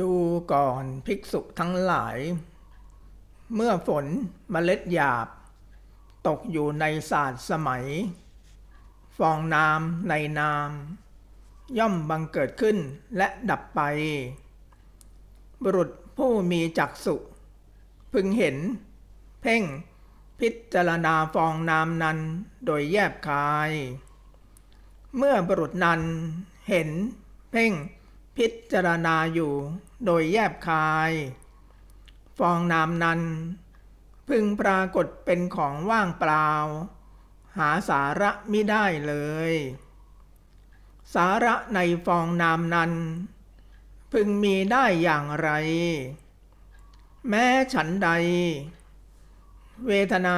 ดูก่อนภิกษุทั้งหลาย เมื่อฝนเมล็ดหยาบ ตกอยู่ในศาสตร์สมัย ฟองน้ำในน้ำย่อมบังเกิดขึ้นและดับไป บุรุษผู้มีจักษุพึงเห็น เพ่งพิจารณาฟองน้ำนั้นโดยแยบคาย เมื่อบุรุษนั้นเห็น เพ่ง พิจารณาอยู่โดยแยบคาย ฟองน้ำนั้น พึงปรากฏเป็นของว่างเปล่า หาสาระมิได้เลย สาระในฟองน้ำนั้น พึงมีได้อย่างไร แม้ฉันใด เวทนา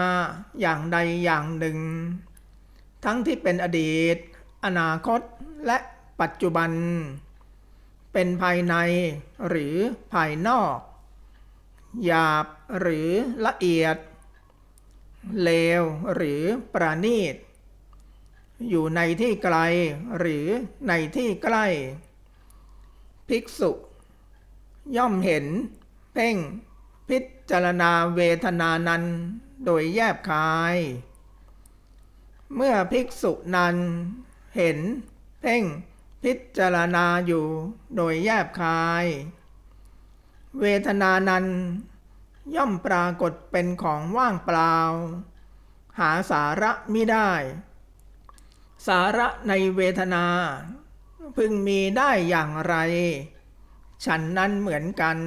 อย่างใดอย่างหนึ่ง ทั้งที่เป็นอดีต อนาคตและปัจจุบัน เป็นภายในหรือภายนอก หยาบหรือละเอียด เลวหรือประณีต อยู่ในที่ไกลหรือในที่ใกล้ ภิกษุ ย่อมเห็น เพ่ง พิจารณาเวทนานั้นโดยแยบคาย เมื่อภิกษุนั้น เห็น เพ่ง พิจารณาอยู่โดยแยบคาย เวทนานั้นย่อมปรากฏเป็นของว่างเปล่า หาสาระมิได้ สาระในเวทนา พึงมีได้อย่างไร ฉันนั้นเหมือนกัน